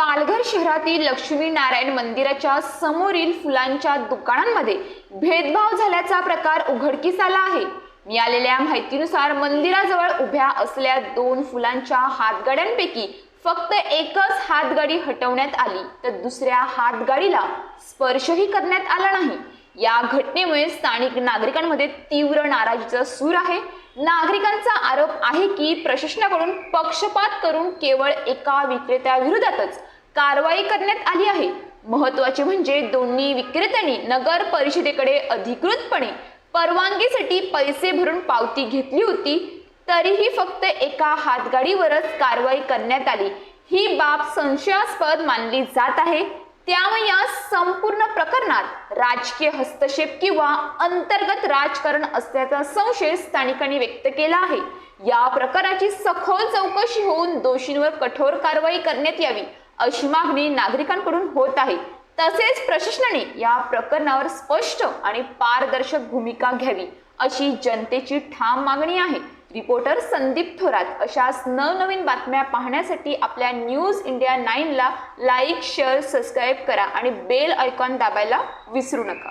पालघर शहरातील लक्ष्मीनारायण मंदिराच्या समोरील फुलांच्या दुकानांमध्ये भेदभाव झाल्याचा प्रकार उघडकीस आला आहे. मिळालेल्या माहितीनुसार मंदिराजवळ उभ्या असलेल्या दोन फुलांच्या हातगाड्यांपैकी फक्त एकच हातगाडी हटवण्यात आली तर दुसऱ्या हातगाडीला स्पर्शही करण्यात आला नाही. या घटनेमुळे स्थानिक नागरिकांमध्ये तीव्र नाराजीचा सूर आहे. नागरिकांचा आरोप आहे की प्रशासनाकडून पक्षपात करून केवळ एका विक्रेत्याविरोधातच कारवाई करण्यात आली आहे. महत्त्वाचे म्हणजे दोन्ही विक्रेत्यांनी नगर परिषदेकडे अधिकृतपणे परवानगीसाठी पैसे भरून पावती घेतली होती तरीही फक्त एका हातगाडीवरच कारवाई करण्यात आली. ही बाब संशयास्पद मानली जात आहे. त्यामुळे या संपूर्ण प्रकरणात राजकीय हस्तक्षेप किंवा अंतर्गत राजकारण असल्याचा संशय स्थानिकांनी व्यक्त केला आहे. या प्रकाराची सखोल चौकशी होऊन दोषींवर कठोर कारवाई करण्यात यावी अशी मागणी नागरिकांकडून होत आहे. तसेच प्रशासनाने या प्रकरणावर स्पष्ट आणि पारदर्शक भूमिका घ्यावी अशी जनतेची ठाम मागणी आहे. रिपोर्टर संदीप थोरात अशाच नवनवीन बातम्या पाहण्यासाठी आपल्या न्यूज इंडिया नाईनला लाईक शेअर सबस्क्राईब करा आणि बेल आयकॉन दाबायला विसरू नका.